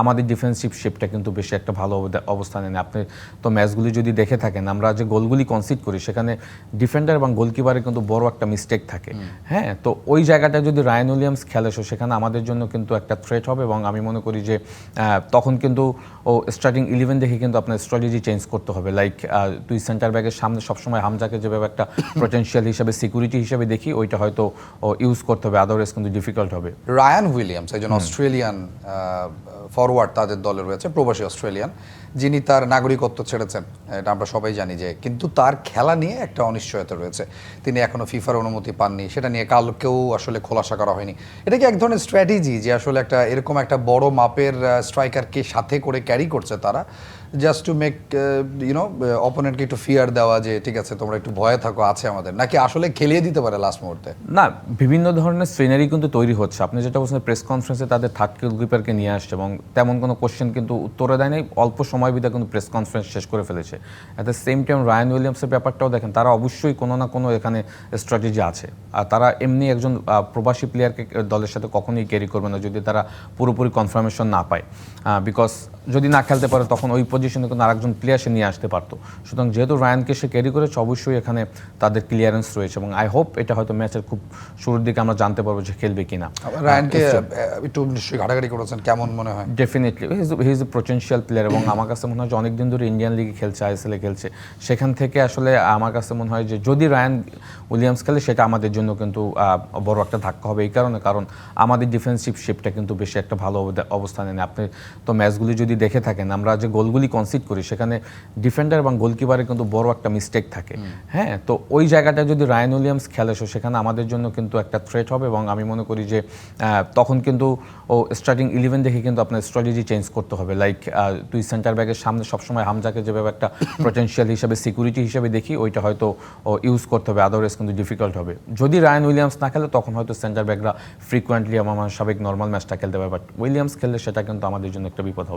আমাদের ডিফেন্সিভ শেপটা কিন্তু বেশি একটা ভালো অবস্থানে নেই। আপনি তো ম্যাচগুলি যদি দেখে থাকেন আমরা যে গোলগুলি কনসিড করি সেখানে ডিফেন্ডার এবং গোলকিপারের কিন্তু বড় একটা মিস্টেক থাকে। হ্যাঁ তো ওই জায়গাটা যদি রায়ন উইলিয়ামস খেলে সো সেখানে আমাদের জন্য কিন্তু একটা থ্রেট হবে এবং আমি মনে করি যে তখন কিন্তু ও স্টার্টিং ইলেভেন দেখে কিন্তু আপনার স্ট্র্যাটেজি চেঞ্জ করতে হবে। লাইক দুই সেন্টার ব্যাগের সামনে সবসময় হামজাকে যেভাবে একটা পটেনশিয়াল হিসাবে সিকিউরিটি হিসাবে দেখি ওইটা হয়তো ইউজ করতে হবে আদারওয়াইজ কিন্তু ডিফিকাল্ট হবে। রায়ান উইলিয়ামস একজন অস্ট্রেলিয়ান ফরওয়ার্ড তাদের দলে রয়েছে প্রবাসী অস্ট্রেলিয়ান, যিনি তার নাগরিকত্ব ছেড়েছেন। এটা আমরা সবাই জানি যে কিন্তু তার খেলা নিয়ে একটা অনিশ্চয়তা রয়েছে। তিনি এখনও ফিফার অনুমতি পাননি, সেটা নিয়ে কালকেও আসলে খোলাসা করা হয়নি। এটা কি এক ধরনের স্ট্র্যাটেজি যে আসলে একটা এরকম একটা বড় মাপের স্ট্রাইকারকে সাথে করে ক্যারি করছে তারা? Just to make you know অপোনেন্টকে একটু ফিয়ার দেওয়া যে ঠিক আছে, তোমরা একটু ভয়ে থাকো, আছে আমাদের। নাকি আসলে খেলিয়ে দিতে পারে লাস্ট মুহূর্তে? না, বিভিন্ন ধরনের সিনারি কিন্তু তৈরি হচ্ছে। আপনি যেটা বলছেন প্রেস কনফারেন্সে তাদের থার্ড কিপারকে নিয়ে আসছে এবং তেমন কোনো কোশ্চেন কিন্তু উত্তরে দেয় নাই অল্প সময় বিদা কিন্তু প্রেস কনফারেন্স শেষ করে ফেলেছে। At the same time Ryan উইলিয়ামসের ব্যাপারটাও দেখেন তারা অবশ্যই কোনো না কোনো এখানে স্ট্র্যাটেজি আছে। আর তারা এমনি একজন প্রবাসী প্লেয়ারকে দলের সাথে কখনোই ক্যারি করবে না যদি তারা পুরোপুরি কনফার্মেশন না পায়। বিকজ যদি না খেলতে পারে তখন ওই পজিশনে কিন্তু আরেকজন প্লেয়ার সে নিয়ে আসতে পারতো। সুতরাং যেহেতু রায়ানকে সে ক্যারি করেছে অবশ্যই এখানে তাদের ক্লিয়ারেন্স রয়েছে এবং আই হোপ এটা হয়তো ম্যাচের খুব শুরুর দিকে আমরা জানতে পারব যে খেলবে কিনা। রায়ানকে একটু নিশ্চয়ই ঘাটাঘাটি করেছেন কেমন মনে হয়? Definitely he is a potential player এবং আমার কাছে মনে হয় যে অনেকদিন ধরে ইন্ডিয়ান লিগে খেলছে আইএসএলে খেলছে। সেখান থেকে আসলে আমার কাছে মনে হয় যে যদি রায়ান উইলিয়ামস খেলে সেটা আমাদের জন্য কিন্তু বড় একটা ধাক্কা হবে এই কারণে। কারণ আমাদের ডিফেন্সিভ শেপটা কিন্তু বেশি একটা ভালো অবস্থানে নেই। আপনি তো ম্যাচগুলি যদি দেখে থাকেন আমরা যে গোলগুলি কনসিড করি সেখানে ডিফেন্ডার এবং গোলকিপারের কিন্তু বড় একটা মিস্টেক থাকে। হ্যাঁ তো ওই জায়গাটা যদি রায়ান উইলিয়ামস খেলে সো সেখানে আমাদের জন্য কিন্তু একটা থ্রেট হবে এবং আমি মনে করি যে তখন কিন্তু ও স্টার্টিং ইলেভেন দেখে কিন্তু আপনার স্ট্র্যাটেজি চেঞ্জ করতে হবে। লাইক তুই সেন্টার ব্যাগের সামনে সবসময় হামজাকে যেভাবে একটা পটেনশিয়াল হিসাবে সিকিউরিটি হিসেবে দেখি ওইটা হয়তো ইউজ করতে হবে। আদারওয়াইজ কিন্তু ডিফিকাল্ট হবে। যদি রায়ন উইলিয়ামস না খেলে তখন হয়তো সেন্টার ব্যাগরা ফ্রিকোয়েন্টলি আমার সাবেক নর্মাল ম্যাচটা খেলতে পারে। বাট উইলিয়ামস খেললে সেটা কিন্তু আমাদের জন্য একটা বিপদ হবে।